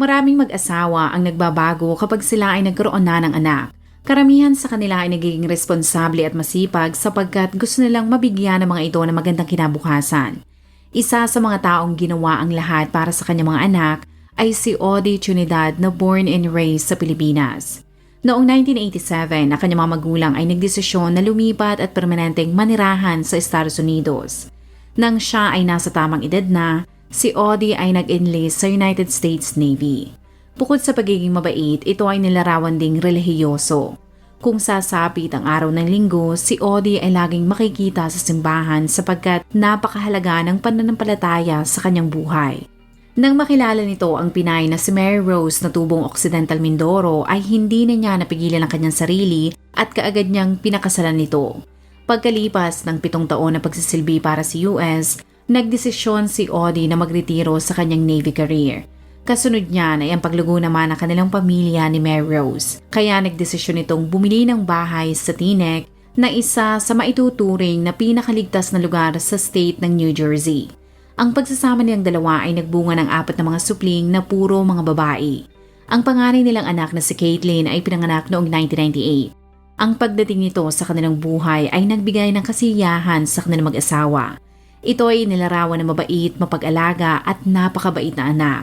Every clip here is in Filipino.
Maraming mag-asawa ang nagbabago kapag sila ay nagkaroon na ng anak. Karamihan sa kanila ay nagiging responsable at masipag sapagkat gusto nilang mabigyan ng mga ito ng magandang kinabukasan. Isa sa mga taong ginawa ang lahat para sa kanyang mga anak ay si Odi Trinidad na born and raised sa Pilipinas. Noong 1987, ang kanyang mga magulang ay nagdesisyon na lumipat at permanenteng manirahan sa Estados Unidos. Nang siya ay nasa tamang edad na, si Odi ay nag-enlist sa United States Navy. Bukod sa pagiging mabait, ito ay nilarawan ding relihiyoso. Kung sasapit ang araw ng linggo, si Odi ay laging makikita sa simbahan sapagkat napakahalaga ng pananampalataya sa kanyang buhay. Nang makilala nito ang Pinay na si Mary Rose na tubong Occidental Mindoro ay hindi na niya napigilan ang kanyang sarili at kaagad niyang pinakasalan nito. Pagkalipas ng pitong taon na pagsisilbi para sa US, nagdesisyon si Odi na magretiro sa kanyang Navy career. Kasunod niya ay ang paglugo naman ng kanilang pamilya ni Mary Rose. Kaya nagdesisyon itong bumili ng bahay sa Teaneck na isa sa maituturing na pinakaligtas na lugar sa state ng New Jersey. Ang pagsasama niyang dalawa ay nagbunga ng apat na mga supling na puro mga babae. Ang panganay nilang anak na si Caitlin ay pinanganak noong 1998. Ang pagdating nito sa kanilang buhay ay nagbigay ng kasiyahan sa kanilang mag-asawa. Ito ay nilarawan na mabait, mapag-alaga at napakabait na anak.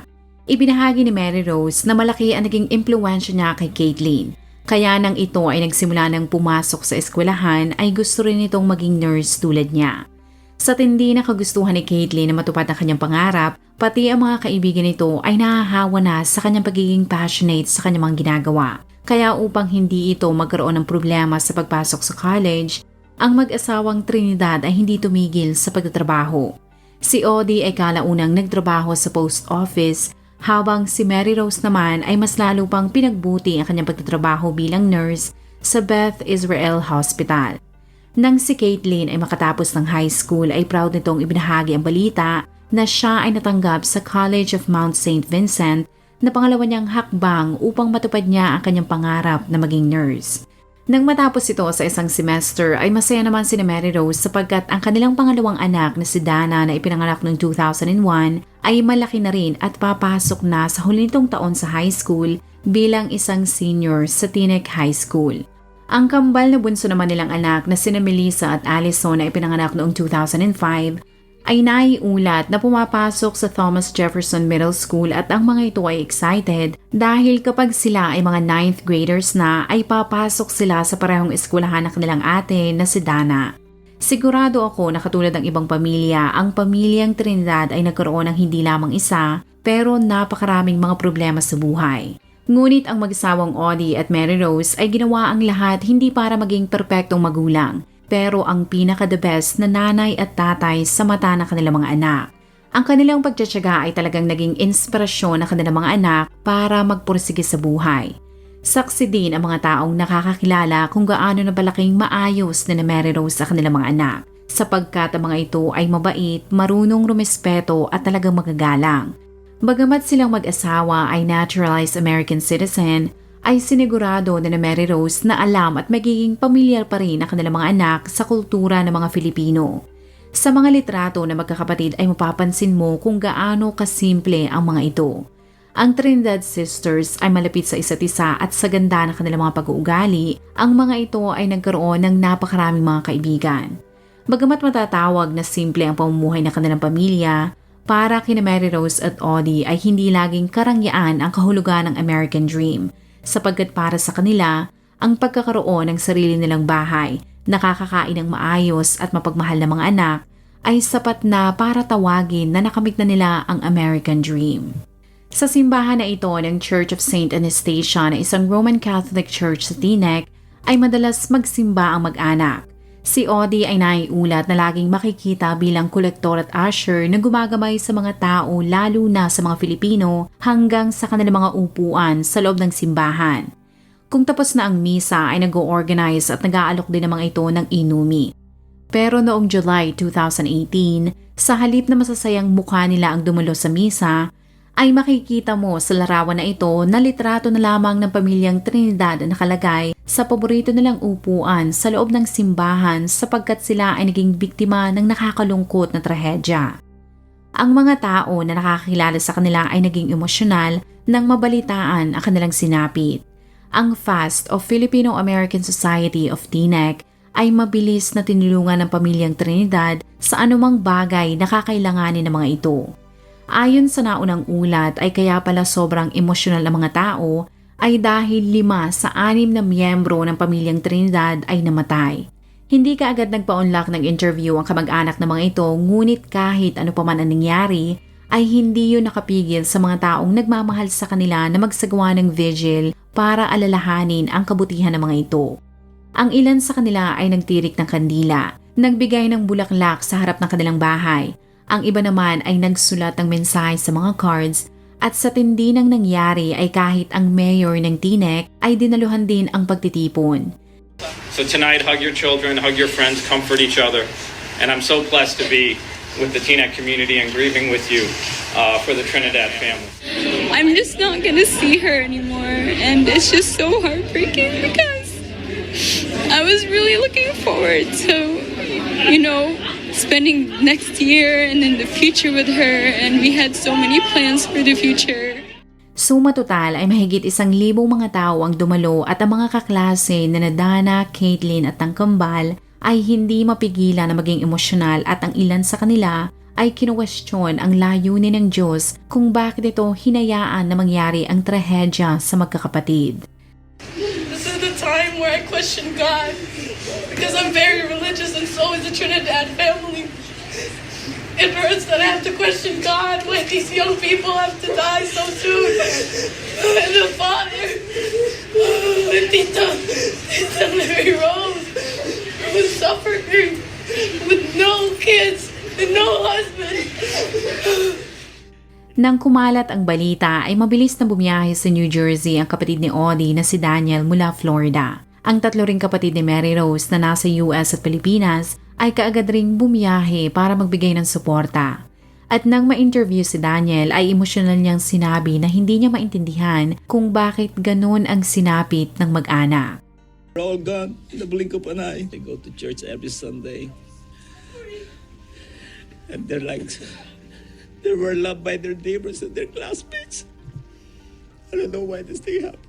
Ibinahagi ni Mary Rose na malaki ang naging impluensya niya kay Caitlin. Kaya nang ito ay nagsimula ng pumasok sa eskwelahan ay gusto rin itong maging nurse tulad niya. Sa tindi na kagustuhan ni Caitlyn na matupad ang kanyang pangarap, pati ang mga kaibigan nito ay nahahawa na sa kanyang pagiging passionate sa kanyang mga ginagawa. Kaya upang hindi ito magkaroon ng problema sa pagpasok sa college, ang mag-asawang Trinidad ay hindi tumigil sa pagtatrabaho. Si Odi ay kalaunang nagtrabaho sa post office habang si Mary Rose naman ay mas lalo pang pinagbuti ang kanyang pagtatrabaho bilang nurse sa Beth Israel Hospital. Nang si Caitlin ay makatapos ng high school ay proud nitong ibinahagi ang balita na siya ay natanggap sa College of Mount St. Vincent na pangalawa niyang hakbang upang matupad niya ang kanyang pangarap na maging nurse. Nang matapos ito sa isang semester ay masaya naman si Mary Rose sapagkat ang kanilang pangalawang anak na si Dana na ipinanganak noong 2001 ay malaki na rin at papasok na sa huli nitong taon sa high school bilang isang senior sa Teaneck High School. Ang kambal na bunso naman nilang anak na sina Melissa at Allison na ipinanganak noong 2005 ay naiulat na pumapasok sa Thomas Jefferson Middle School at ang mga ito ay excited dahil kapag sila ay mga 9th graders na ay papasok sila sa parehong eskwelahan ng kanilang ate na si Dana. Sigurado ako na katulad ng ibang pamilya, ang pamilyang Trinidad ay nagkaroon ng hindi lamang isa pero napakaraming mga problema sa buhay. Ngunit ang magsawang Audie at Mary Rose ay ginawa ang lahat hindi para maging perpektong magulang, pero ang pinaka-the best na nanay at tatay sa mata ng kanilang mga anak. Ang kanilang pagtsatsaga ay talagang naging inspirasyon ng kanilang mga anak para magpursige sa buhay. Saksi din ang mga taong nakakakilala kung gaano na balaking maayos na na Mary Rose sa kanilang mga anak sapagkat ang mga ito ay mabait, marunong rumespeto at talagang magagalang. Bagamat silang mag-asawa ay naturalized American citizen, ay sinigurado na na Mary Rose na alam at magiging pamilyar pa rin ang kanilang mga anak sa kultura ng mga Filipino. Sa mga litrato na magkakapatid ay mapapansin mo kung gaano kasimple ang mga ito. Ang Trinidad Sisters ay malapit sa isa't isa at sa ganda ng kanilang mga pag-uugali, ang mga ito ay nagkaroon ng napakaraming mga kaibigan. Bagamat matatawag na simple ang pamumuhay ng kanilang pamilya, para kina Mary Rose at Audie ay hindi laging karangyaan ang kahulugan ng American Dream sapagkat para sa kanila, ang pagkakaroon ng sarili nilang bahay, nakakakain ng maayos at mapagmahal na mga anak ay sapat na para tawagin na nakamit na nila ang American Dream. Sa simbahan na ito ng Church of St. Anastasia na isang Roman Catholic Church sa Teaneck ay madalas magsimba ang mag-anak. Si Odi ay naiulat na laging makikita bilang kolektor at usher na gumagamay sa mga tao lalo na sa mga Filipino hanggang sa kanilang mga upuan sa loob ng simbahan. Kung tapos na ang misa ay nag-organize at nag-aalok din mga ito ng inumi. Pero noong July 2018, sa halip na masasayang mukha nila ang dumulo sa misa, ay makikita mo sa larawan na ito na litrato na lamang ng pamilyang Trinidad na nakalagay sa paborito nilang upuan sa loob ng simbahan sapagkat sila ay naging biktima ng nakakalungkot na trahedya. Ang mga tao na nakakilala sa kanila ay naging emosyonal nang mabalitaan ang kanilang sinapit. Ang FAST o Filipino-American Society of TNEC ay mabilis na tinulungan ng pamilyang Trinidad sa anumang bagay na kakailanganin ng mga ito. Ayon sa naunang ulat ay kaya pala sobrang emosyonal ang mga tao ay dahil lima sa anim na miyembro ng pamilyang Trinidad ay namatay. Hindi ka agad nagpa-unlock ng interview ang kamag-anak ng mga ito ngunit kahit ano pa man ang nangyari ay hindi yun nakapigil sa mga taong nagmamahal sa kanila na magsagawa ng vigil para alalahanin ang kabutihan ng mga ito. Ang ilan sa kanila ay nagtirik ng kandila, nagbigay ng bulaklak sa harap ng kanilang bahay ang iba naman ay nagsulat ng mensahe sa mga cards at sa tindi ng nangyari ay kahit ang mayor ng Tinek ay dinaluhan din ang pagtitipon. So tonight, hug your children, hug your friends, comfort each other. And I'm so blessed to be with the TNEC community and grieving with you uh, for the Trinidad family. I'm just not gonna see her anymore, and it's just so heartbreaking because I was really looking forward to, you know, spending next year and in the future with her, and we had so many plans for the future. Suma total ay mahigit isang libong mga tao ang dumalo at ang mga kaklase na Nadana, Caitlin at ang kambal ay hindi mapigilan na maging emosyonal at ang ilan sa kanila ay kinuwestiyon ang layunin ng Diyos kung bakit ito hinayaan na mangyari ang trahedya sa magkakapatid. This is the time where I question God because I'm very religious so is the Trinidad family. It hurts that I have to question God when these young people have to die so soon. And the father, and Tita, Tita Mary Rose, was suffering with no kids and no husband. Nang kumalat ang balita ay mabilis na bumiyahe sa New Jersey ang kapatid ni Audie na si Daniel mula Florida. Ang tatlo ring kapatid ni Mary Rose na nasa US at Pilipinas ay kaagad ring bumiyahe para magbigay ng suporta. At nang ma-interview si Daniel ay emosyonal niyang sinabi na hindi niya maintindihan kung bakit ganun ang sinapit ng mag-anak. We're all gone blink of an eye. They go to church every Sunday. And they're like, they were loved by their neighbors and their classmates. I don't know why this thing happened.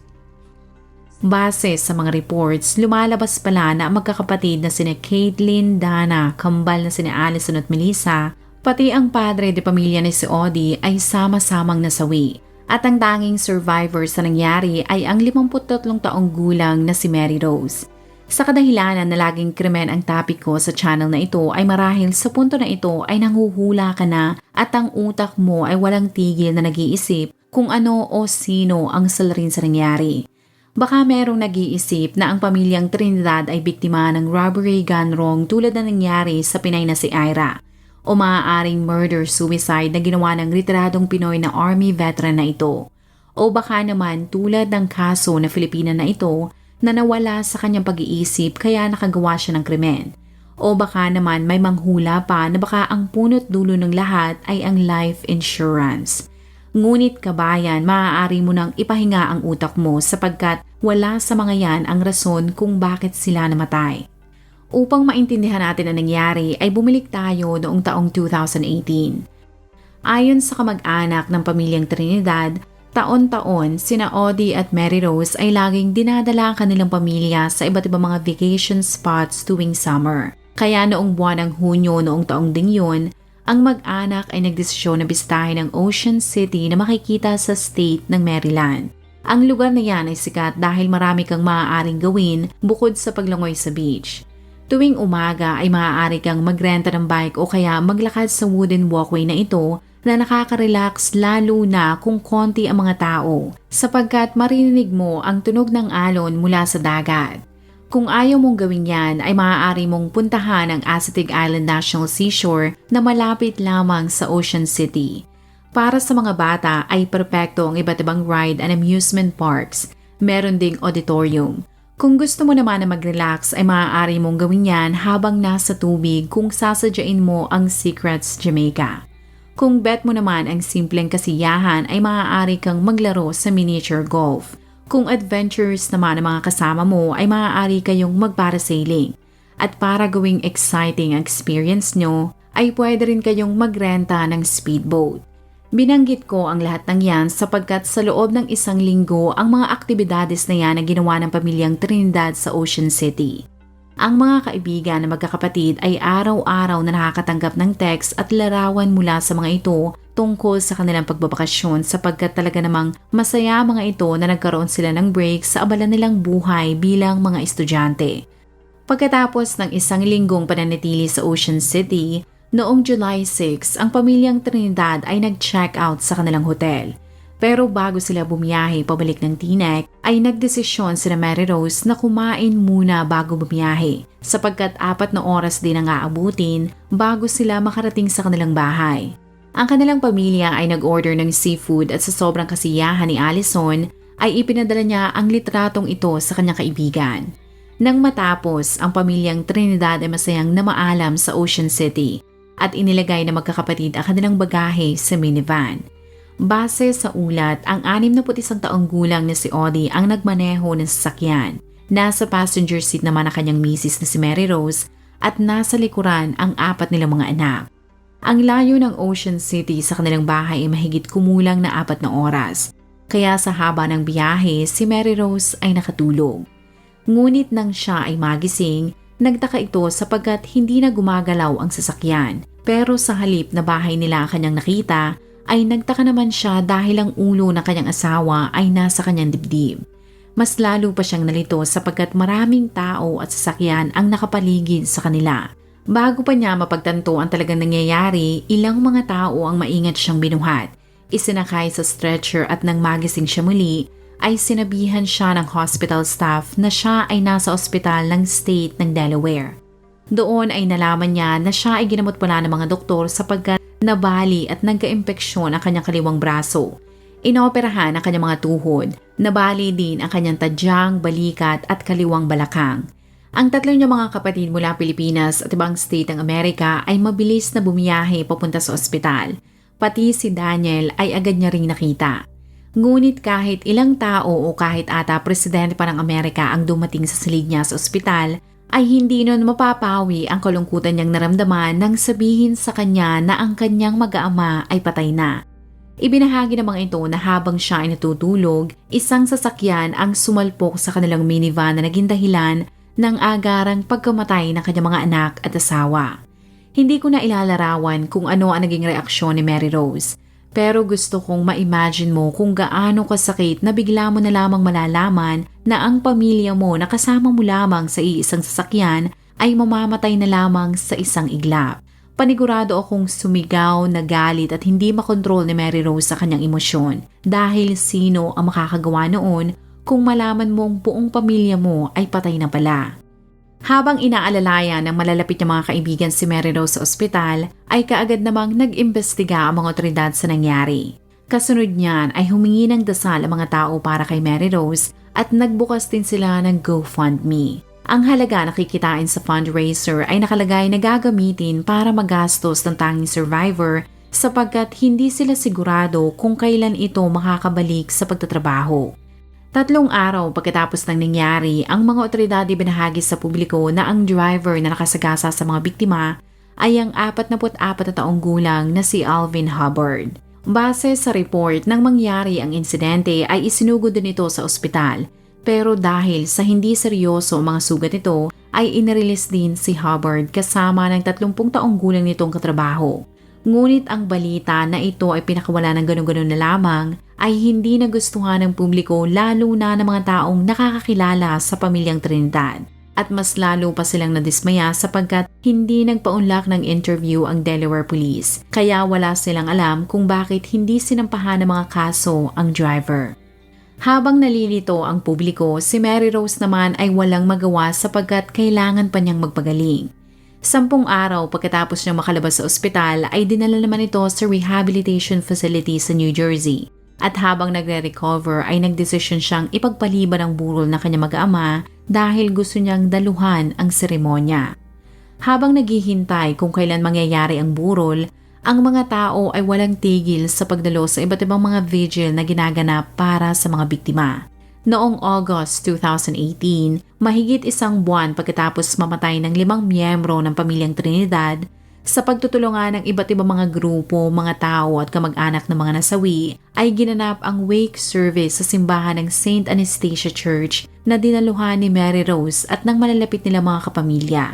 Base sa mga reports, lumalabas pala na ang magkakapatid na sina Caitlin, Dana, kambal na sina Allison at Melissa, pati ang padre de pamilya ni si Audie ay sama-samang nasawi. At ang tanging survivor sa nangyari ay ang 53 taong gulang na si Mary Rose. Sa kadahilanan na laging krimen ang topic ko sa channel na ito ay marahil sa punto na ito ay nanguhula ka na at ang utak mo ay walang tigil na nag-iisip kung ano o sino ang salarin sa nangyari. Baka merong nag-iisip na ang pamilyang Trinidad ay biktima ng robbery gone wrong tulad na nangyari sa Pinay na si Ira o maaaring murder-suicide na ginawa ng retiradong Pinoy na Army veteran na ito. O baka naman tulad ng kaso na Filipina na ito na nawala sa kanyang pag-iisip kaya nakagawa siya ng krimen. O baka naman may manghula pa na baka ang punot dulo ng lahat ay ang life insurance. Ngunit kabayan, maaari mo nang ipahinga ang utak mo sapagkat wala sa mga yan ang rason kung bakit sila namatay. Upang maintindihan natin ang nangyari ay bumilik tayo noong taong 2018. Ayon sa kamag-anak ng pamilyang Trinidad, taon-taon sina Audie at Mary Rose ay laging dinadala ang kanilang pamilya sa iba't ibang mga vacation spots tuwing summer. Kaya noong buwan ng Hunyo noong taong ding yun, ang mag-anak ay nagdesisyon na bisitahin ang Ocean City na makikita sa state ng Maryland. Ang lugar na yan ay sikat dahil marami kang maaaring gawin bukod sa paglangoy sa beach. Tuwing umaga ay maaari kang magrenta ng bike o kaya maglakad sa wooden walkway na ito na nakaka-relax lalo na kung konti ang mga tao sapagkat marinig mo ang tunog ng alon mula sa dagat. Kung ayaw mong gawin yan ay maaari mong puntahan ang Assateague Island National Seashore na malapit lamang sa Ocean City. Para sa mga bata ay perpekto ang iba't ibang ride and amusement parks. Meron ding auditorium. Kung gusto mo naman na mag-relax ay maaari mong gawin yan habang nasa tubig kung sasadyain mo ang Secrets Jamaica. Kung bet mo naman ang simpleng kasiyahan ay maaari kang maglaro sa miniature golf. Kung adventures naman ang mga kasama mo ay maaari kayong magparasailing. At para gawing exciting ang experience nyo, ay pwede rin kayong magrenta ng speedboat. Binanggit ko ang lahat ng yan sapagkat sa loob ng isang linggo ang mga aktibidades na yan na ginawa ng pamilyang Trinidad sa Ocean City. Ang mga kaibigan na magkakapatid ay araw-araw na nakakatanggap ng text at larawan mula sa mga ito tungkol sa kanilang pagbabakasyon sapagkat talaga namang masaya mga ito na nagkaroon sila ng break sa abala nilang buhay bilang mga estudyante. Pagkatapos ng isang linggong pananatili sa Ocean City, noong July 6, ang pamilyang Trinidad ay nag-check out sa kanilang hotel. Pero bago sila bumiyahe pabalik ng Tinek, ay nagdesisyon sina Mary Rose na kumain muna bago bumiyahe sapagkat apat na oras din ang aabutin bago sila makarating sa kanilang bahay. Ang kanilang pamilya ay nag-order ng seafood at sa sobrang kasiyahan ni Allison ay ipinadala niya ang litratong ito sa kanyang kaibigan. Nang matapos, ang pamilyang Trinidad ay masayang namaalam sa Ocean City at inilagay na magkakapatid ang kanilang bagahe sa minivan. Base sa ulat, ang 61 taong gulang na si Audie ang nagmaneho ng sasakyan. Nasa passenger seat naman ang kanyang misis na si Mary Rose at nasa likuran ang apat nilang mga anak. Ang layo ng Ocean City sa kanilang bahay ay mahigit kumulang na apat na oras. Kaya sa haba ng biyahe, si Mary Rose ay nakatulog. Ngunit nang siya ay magising, nagtaka ito sapagkat hindi na gumagalaw ang sasakyan. Pero sa halip na bahay nila ang kanyang nakita, ay nagtaka naman siya dahil ang ulo ng kanyang asawa ay nasa kanyang dibdib. Mas lalo pa siyang nalito sapagkat maraming tao at sasakyan ang nakapaligid sa kanila. Bago pa niya mapagtanto ang talagang nangyayari, ilang mga tao ang maingat siyang binuhat. Isinakay sa stretcher at nang magising siya muli, ay sinabihan siya ng hospital staff na siya ay nasa ospital ng state ng Delaware. Doon ay nalaman niya na siya ay ginamot pala ng mga doktor sapagkat nabali at nagka-impeksyon ang kanyang kaliwang braso. Inoperahan ang kanyang mga tuhod, nabali din ang kanyang tadyang, balikat at kaliwang balakang. Ang tatlo niya mga kapatid mula Pilipinas at ibang state ng Amerika ay mabilis na bumiyahe papunta sa ospital. Pati si Daniel ay agad niya ring nakita. Ngunit kahit ilang tao o kahit ata presidente pa ng Amerika ang dumating sa silid niya sa ospital, ay hindi nun mapapawi ang kalungkutan niyang naramdaman nang sabihin sa kanya na ang kanyang mag-aama ay patay na. Ibinahagi ng mga ito na habang siya ay natutulog, isang sasakyan ang sumalpok sa kanilang minivan na naging dahilan ng agarang pagkamatay ng kanyang mga anak at asawa. Hindi ko na ilalarawan kung ano ang naging reaksyon ni Mary Rose, pero gusto kong ma-imagine mo kung gaano kasakit na bigla mo na lamang malalaman na ang pamilya mo na kasama mo lamang sa iisang sasakyan ay mamamatay na lamang sa isang iglap. Panigurado akong sumigaw na galit at hindi makontrol ni Mary Rose sa kanyang emosyon dahil sino ang makakagawa noon kung malaman mong buong pamilya mo ay patay na pala. Habang inaalalayan ng malalapit niya mga kaibigan si Mary Rose sa ospital, ay kaagad namang nag-imbestiga ang mga otoridad sa nangyari. Kasunod niyan ay humingi ng dasal ang mga tao para kay Mary Rose at nagbukas din sila ng GoFundMe. Ang halaga na kikitain sa fundraiser ay nakalagay na gagamitin para magastos ng tanging survivor sapagkat hindi sila sigurado kung kailan ito makakabalik sa pagtatrabaho. Tatlong araw pagkatapos ng nangyari, ang mga otoridad binahagi sa publiko na ang driver na nakasagasa sa mga biktima ay ang 44 na taong gulang na si Alvin Hubbard. Base sa report, nang mangyari ang insidente ay isinugod din ito sa ospital. Pero dahil sa hindi seryoso ang mga sugat nito, ay inirelease din si Hubbard kasama ng 30 taong gulang nitong katrabaho. Ngunit ang balita na ito ay pinakawala ng ganun-ganun na lamang ay hindi nagustuhan ng publiko lalo na ng mga taong nakakakilala sa pamilyang Trinidad. At mas lalo pa silang nadismaya sapagkat hindi nagpaunlak ng interview ang Delaware Police kaya wala silang alam kung bakit hindi sinampahan ng mga kaso ang driver. Habang nalilito ang publiko, si Mary Rose naman ay walang magawa sapagkat kailangan pa niyang magpagaling. Sampung araw pagkatapos niya makalabas sa ospital ay dinala naman ito sa rehabilitation facility sa New Jersey. At habang nagre-recover ay nagdesisyon siyang ipagpaliban ang burol na kanya mag-ama dahil gusto niyang daluhan ang seremonya. Habang naghihintay kung kailan mangyayari ang burol, ang mga tao ay walang tigil sa pagdalo sa iba't ibang mga vigil na ginaganap para sa mga biktima. Noong August 2018, mahigit isang buwan pagkatapos mamatay ng limang miyembro ng pamilyang Trinidad, sa pagtutulungan ng iba't ibang mga grupo, mga tao at kamag-anak ng mga nasawi, ay ginanap ang wake service sa simbahan ng St. Anastasia Church na dinaluhan ni Mary Rose at ng malalapit nila mga kapamilya.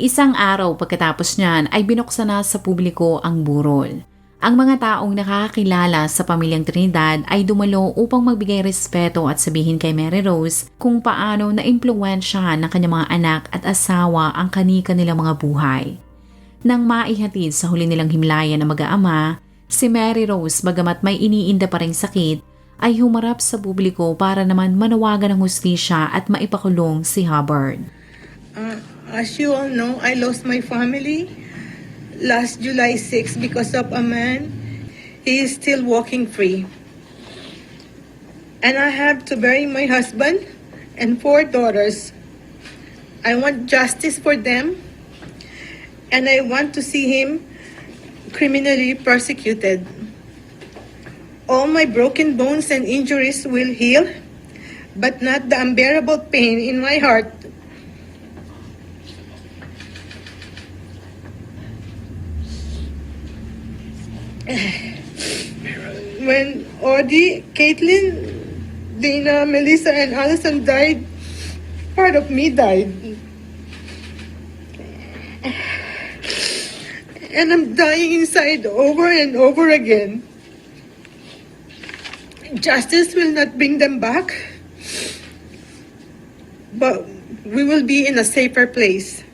Isang araw pagkatapos niyan ay binuksan na sa publiko ang burol. Ang mga taong nakakakilala sa pamilyang Trinidad ay dumalo upang magbigay respeto at sabihin kay Mary Rose kung paano na-impluensyahan ng kanyang mga anak at asawa ang kanika nilang mga buhay. Nang maihatid sa huli nilang himlayan ng mag-aama, si Mary Rose bagamat may iniinda pa ring sakit, ay humarap sa publiko para naman manawagan ng hustisya at maipakulong si Hubbard. Uh, as you all know, I lost my family last July 6 because of a man. He is still walking free. And I have to bury my husband and four daughters. I want justice for them. And I want to see him criminally persecuted. All my broken bones and injuries will heal, but not the unbearable pain in my heart when Audie, Caitlin, Dana, Melissa, and Allison died, part of me died. And I'm dying inside over and over again. Justice will not bring them back, but we will be in a safer place.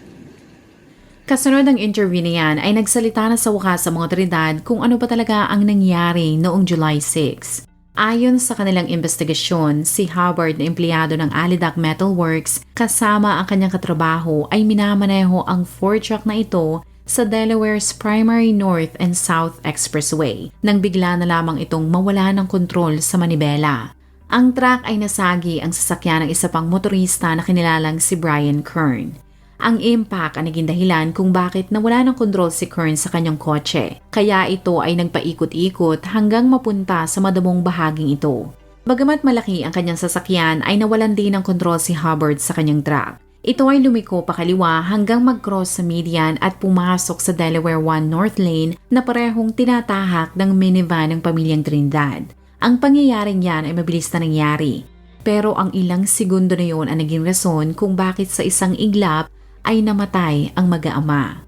Kasunod ng interview na yan ay nagsalita na sa wakas sa mga otoridad kung ano ba talaga ang nangyari noong July 6. Ayon sa kanilang investigasyon, si Hubbard na empleyado ng Alidac Metal Works kasama ang kanyang katrabaho ay minamaneho ang Ford truck na ito sa Delaware's Primary North and South Expressway nang bigla na lamang itong mawala ng kontrol sa manibela. Ang truck ay nasagi ang sasakyan ng isa pang motorista na kinilalang si Brian Kern. Ang impact ang naging dahilan kung bakit nawala ng kontrol si Kern sa kanyang kotse. Kaya ito ay nagpaikot-ikot hanggang mapunta sa madamong bahaging ito. Bagamat malaki ang kanyang sasakyan ay nawalan din ng kontrol si Hubbard sa kanyang truck. Ito ay lumiko pa kaliwa hanggang mag-cross sa median at pumasok sa Delaware 1 North Lane na parehong tinatahak ng minivan ng pamilyang Trinidad. Ang pangyayaring yan ay mabilis na nangyari. Pero ang ilang segundo na yon ang naging rason kung bakit sa isang iglap ay namatay ang mag-aama.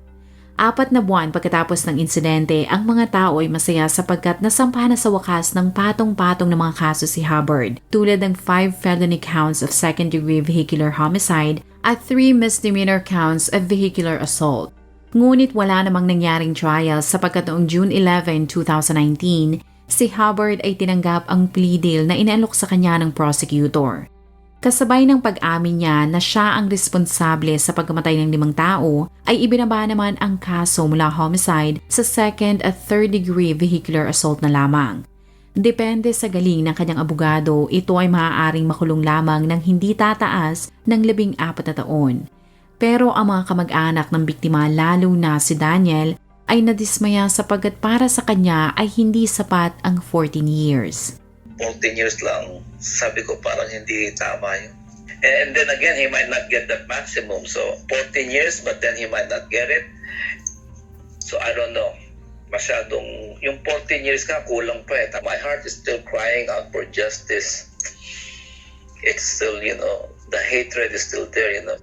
Apat na buwan pagkatapos ng insidente, ang mga tao ay masaya sapagkat nasampahan na sa wakas ng patong-patong ng mga kaso si Hubbard, tulad ng 5 felony counts of second-degree vehicular homicide at 3 misdemeanor counts of vehicular assault. Ngunit wala namang nangyaring trial sapagkat noong June 11, 2019, si Hubbard ay tinanggap ang plea deal na inalok sa kanya ng prosecutor. Kasabay ng pag-amin niya na siya ang responsable sa pagkamatay ng limang tao, ay ibinaba naman ang kaso mula homicide sa second at third degree vehicular assault na lamang. Depende sa galing ng kanyang abogado, ito ay maaaring makulong lamang ng hindi tataas ng labing apat na taon. Pero ang mga kamag-anak ng biktima lalo na si Daniel ay nadismaya sapagkat para sa kanya ay hindi sapat ang 14 years. 14 years lang, sabi ko parang hindi tama yun. And then again, he might not get the maximum. So 14 years, but then he might not get it. So I don't know. Masyadong, yung 14 years ka, kulang pa eh. My heart is still crying out for justice. It's still, you know, the hatred is still there, you know.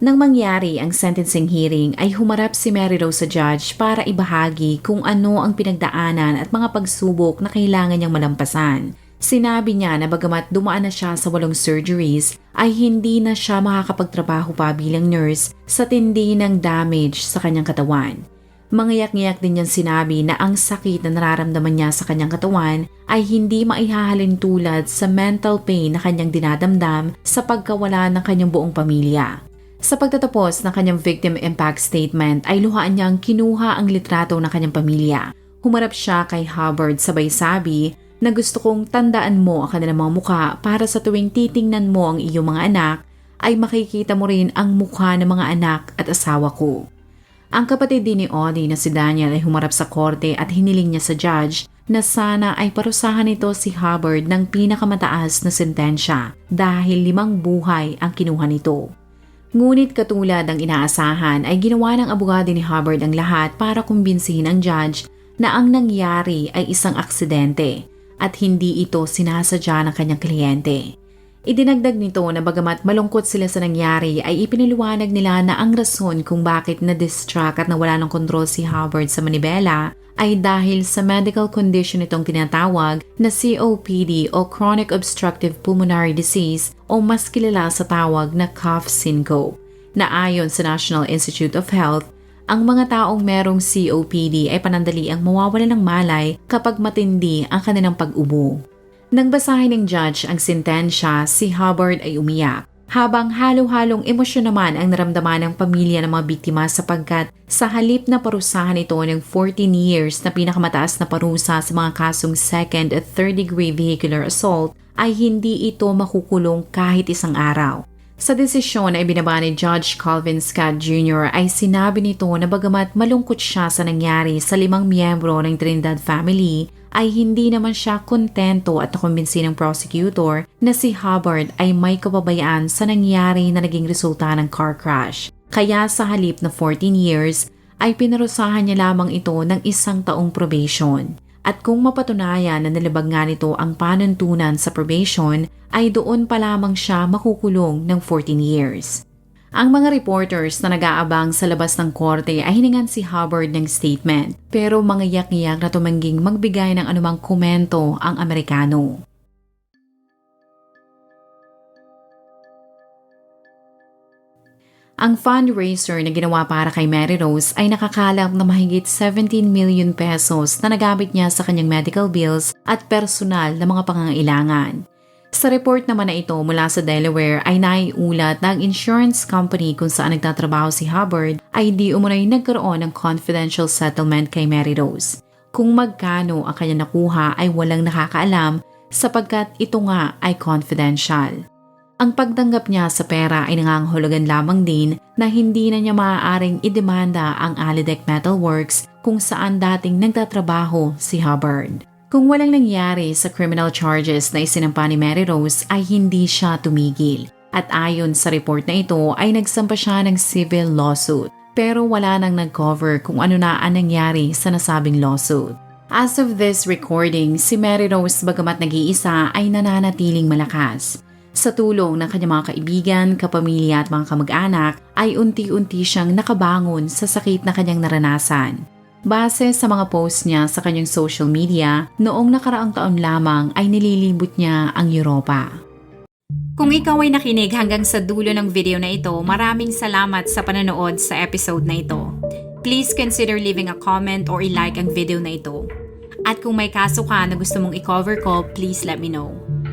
Nang mangyari ang sentencing hearing ay humarap si Mary Rose sa judge para ibahagi kung ano ang pinagdaanan at mga pagsubok na kailangan niyang malampasan. Sinabi niya na bagamat dumaan na siya sa walong surgeries ay hindi na siya makakapagtrabaho pa bilang nurse sa tindi ng damage sa kanyang katawan. Mangiyak-ngiyak din niyang sinabi na ang sakit na nararamdaman niya sa kanyang katawan ay hindi maihahalin tulad sa mental pain na kanyang dinadamdam sa pagkawala ng kanyang buong pamilya. Sa pagtatapos ng kanyang victim impact statement ay luhaan niyang kinuha ang litrato ng kanyang pamilya. Humarap siya kay Hubbard sabay sabi na gusto kong tandaan mo ang kanilang mga mukha para sa tuwing titingnan mo ang iyong mga anak ay makikita mo rin ang mukha ng mga anak at asawa ko. Ang kapatid din ni Audie na si Daniel ay humarap sa korte at hiniling niya sa judge na sana ay parusahan nito si Hubbard ng pinakamataas na sentensya dahil limang buhay ang kinuha nito. Ngunit katulad ng inaasahan ay ginawa ng abogado ni Hubbard ang lahat para kumbinsihin ang judge na ang nangyari ay isang aksidente at hindi ito sinasadya ng kanyang kliyente. Idinagdag nito na bagamat malungkot sila sa nangyari ay ipinaliwanag nila na ang rason kung bakit na-distract at nawala ng kontrol si Hubbard sa manibela ay dahil sa medical condition itong tinatawag na COPD o Chronic Obstructive Pulmonary Disease o mas kilala sa tawag na cough syncope na ayon sa National Institute of Health ang mga taong merong COPD ay panandali ang mawawala ng malay kapag matindi ang kanilang pag-ubo. Nang basahin ng judge ang sentensya, si Hubbard ay umiyak. Habang halo-halong emosyon naman ang naramdaman ng pamilya ng mga biktima sapagkat sa halip na parusahan ito ng 14 years na pinakamataas na parusa sa mga kasong second at third degree vehicular assault ay hindi ito makukulong kahit isang araw. Sa desisyon na ibinaba ni Judge Calvin Scott Jr. ay sinabi nito na bagamat malungkot siya sa nangyari sa limang miyembro ng Trinidad family, ay hindi naman siya kontento at nakumbinsi ng prosecutor na si Hubbard ay may kababayaan sa nangyari na naging resulta ng car crash. Kaya sa halip na 14 years, ay pinarusahan niya lamang ito ng isang taong probation. At kung mapatunayan na nalabag nga nito ang panuntunan sa probation, ay doon pa lamang siya makukulong ng 14 years. Ang mga reporters na nag-aabang sa labas ng korte ay hiningan si Hubbard ng statement pero mangiyak-iyak na tumangging magbigay ng anumang komento ang Amerikano. Ang fundraiser na ginawa para kay Mary Rose ay nakakalap na mahigit 17 million pesos na nagamit niya sa kanyang medical bills at personal na mga pangangailangan. Sa report naman na ito mula sa Delaware ay naiulat na ang insurance company kung saan nagtatrabaho si Hubbard ay di umunoy nagkaroon ng confidential settlement kay Mary Rose. Kung magkano ang kanya nakuha ay walang nakakaalam sapagkat ito nga ay confidential. Ang pagtanggap niya sa pera ay nangangahulugan lamang din na hindi na niya maaaring idemanda ang Alidec Metal Works kung saan dating nagtatrabaho si Hubbard. Kung walang nangyari sa criminal charges na isinampa ni Mary Rose ay hindi siya tumigil. At ayon sa report na ito ay nagsampa siya ng civil lawsuit. Pero wala nang nag-cover kung ano na ang nangyari sa nasabing lawsuit. As of this recording, si Mary Rose bagamat nag-iisa ay nananatiling malakas. Sa tulong ng kanyang mga kaibigan, kapamilya at mga kamag-anak ay unti-unti siyang nakabangon sa sakit na kanyang naranasan. Base sa mga posts niya sa kanyang social media, noong nakaraang taon lamang ay nililibot niya ang Europa. Kung ikaw ay nakinig hanggang sa dulo ng video na ito, maraming salamat sa panonood sa episode na ito. Please consider leaving a comment or i-like ang video na ito. At kung may kaso ka na gusto mong i-cover ko, please let me know.